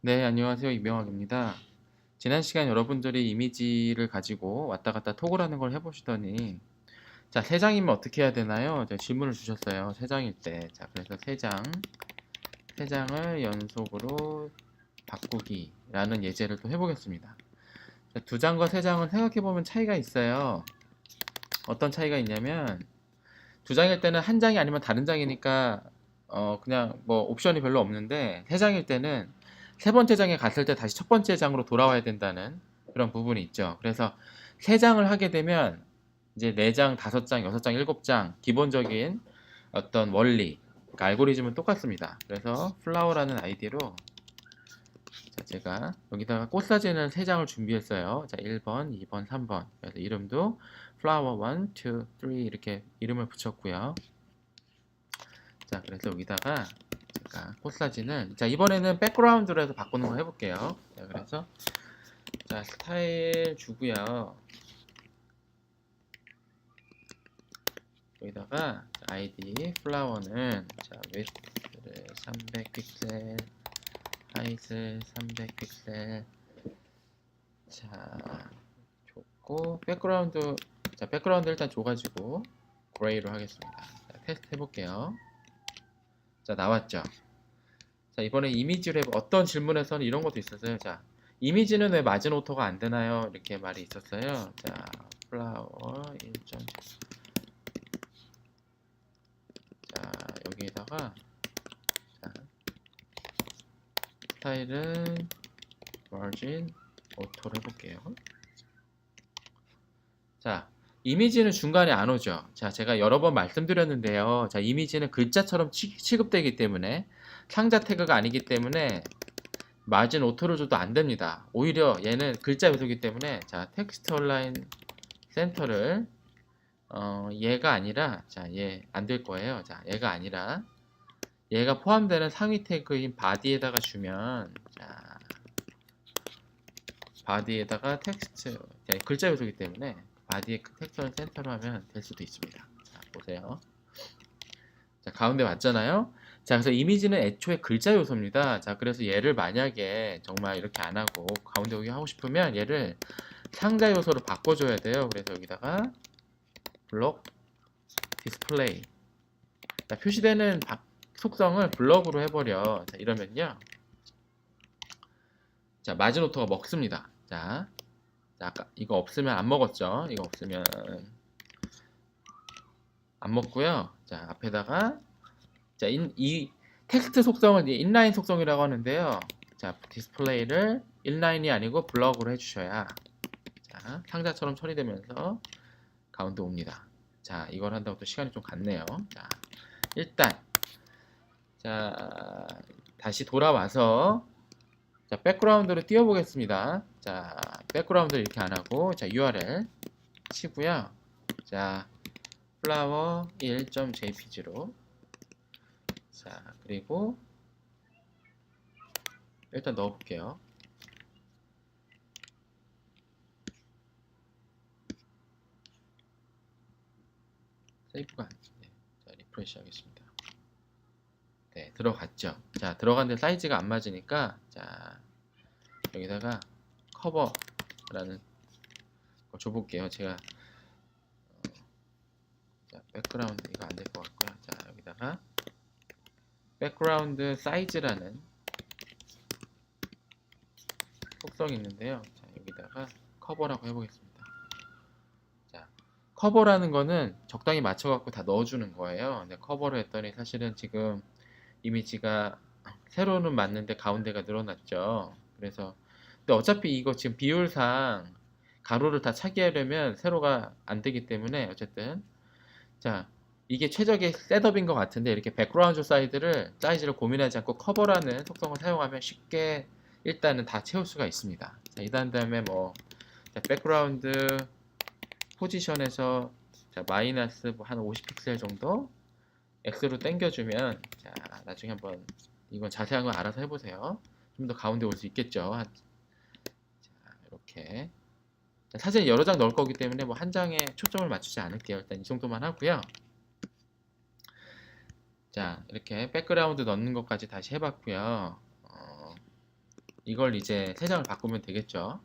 네, 안녕하세요. 이명학입니다. 지난 시간 여러분들이 이미지를 가지고 왔다 갔다 톡을 하는 걸 해보시더니, 자, 세 장이면 어떻게 해야 되나요? 질문을 주셨어요. 세 장일 때. 자, 그래서 세 장, 세 장을 연속으로 바꾸기라는 예제를 또 해보겠습니다. 자, 두 장과 세 장은 생각해보면 차이가 있어요. 어떤 차이가 있냐면, 두 장일 때는 한 장이 아니면 다른 장이니까, 어, 그냥 뭐 옵션이 별로 없는데, 세 장일 때는 세 번째 장에 갔을 때 다시 첫 번째 장으로 돌아와야 된다는 그런 부분이 있죠. 그래서 세 장을 하게 되면 이제 네 장, 다섯 장, 여섯 장, 일곱 장 기본적인 어떤 원리, 그러니까 알고리즘은 똑같습니다. 그래서 플라워라는 아이디로 자, 제가 여기다가 꽃 사진을 세 장을 준비했어요. 자, 1번, 2번, 3번. 그래서 이름도 플라워 1, 2, 3 이렇게 이름을 붙였고요. 자, 그래서 여기다가 꽃 사진을 자 이번에는 백그라운드로 해서 바꾸는 거 해볼게요. 자, 그래서 자 스타일 주고요. 여기다가 자, 아이디 플라워는 자 웨스트를 300 픽셀, 하이트 300 픽셀. 자 좋고 백그라운드 자 백그라운드 일단 줘 가지고 그레이로 하겠습니다. 자, 테스트 해 볼게요. 자 나왔죠. 자 이번에 이미지로 해보 어떤 질문에서는 이런 것도 있었어요. 자 이미지는 왜 마진 오토가 안 되나요? 이렇게 말이 있었어요. 자 플라워 1점 자 여기에다가 자 스타일은 마진 오토로 해볼게요. 자 이미지는 중간에 안 오죠. 자, 제가 여러 번 말씀드렸는데요. 자, 이미지는 글자처럼 취, 취급되기 때문에 상자 태그가 아니기 때문에 마진 오토를 줘도 안 됩니다. 오히려 얘는 글자 요소이기 때문에 자, 텍스트 온라인 센터를 어, 얘가 아니라 자, 얘 안 될 거예요. 자, 얘가 아니라 얘가 포함되는 상위 태그인 바디에다가 주면 자, 바디에다가 텍스트 자, 글자 요소이기 때문에 바디에 텍스처를 센터로 하면 될 수도 있습니다. 자, 보세요. 자, 가운데 맞잖아요? 자, 그래서 이미지는 애초에 글자 요소입니다. 자, 그래서 얘를 만약에 정말 이렇게 안 하고 가운데 오기 하고 싶으면 얘를 상자 요소로 바꿔줘야 돼요. 그래서 여기다가 블록 디스플레이 자, 표시되는 바- 속성을 블럭으로 해버려. 자, 이러면요. 자, 마지노트가 먹습니다. 자, 자, 아까 이거 없으면 안 먹었죠. 이거 없으면 안 먹고요. 자, 앞에다가 자, 인, 이 텍스트 이제 인라인 속성이라고 하는데요. 자, 디스플레이를 인라인이 아니고 블럭으로 해주셔야 자, 상자처럼 처리되면서 가운데 옵니다. 자, 이걸 한다고 또 시간이 좀 갔네요. 자, 일단 자, 다시 돌아와서 자, 백그라운드로 띄워 보겠습니다. 자, 백그라운드를 이렇게 안 하고, 자, URL 치고요. 자, flower 1.jpg로. 자, 그리고 일단 넣어볼게요. 세이브가 안 네, 자, 리프레시 하겠습니다. 네, 들어갔죠. 자, 들어갔는데 사이즈가 안 맞으니까, 자, 여기다가 커버라는 거 줘볼게요. 제가, 어, 자, 백그라운드, 이거 안 될 것 같고요. 자, 여기다가 백그라운드 사이즈라는 속성이 있는데요. 자, 여기다가 커버라고 해보겠습니다. 자, 커버라는 거는 적당히 맞춰갖고 다 넣어주는 거예요. 근데 커버를 했더니 사실은 지금 이미지가 세로는 맞는데 가운데가 늘어났죠. 그래서 근데 어차피 이거 지금 비율상 가로를 다 차게 하려면 세로가 안 되기 때문에 어쨌든 자 이게 최적의 셋업인 것 같은데 이렇게 백그라운드 사이드를 사이즈를 고민하지 않고 커버라는 속성을 사용하면 쉽게 일단은 다 채울 수가 있습니다. 자, 이단 다음에 뭐 자, 백그라운드 포지션에서 자, 마이너스 뭐 한 50픽셀 정도 X로 당겨주면 자 나중에 한번 이건 자세한 거 알아서 해보세요. 좀 더 가운데 올 수 있겠죠. 한- 자 이렇게 자, 사진 여러 장 넣을 거기 때문에 뭐 한 장에 초점을 맞추지 않을게요. 일단 이 정도만 하고요. 자 이렇게 백그라운드 넣는 것까지 다시 해봤고요. 어, 이걸 이제 세 장을 바꾸면 되겠죠.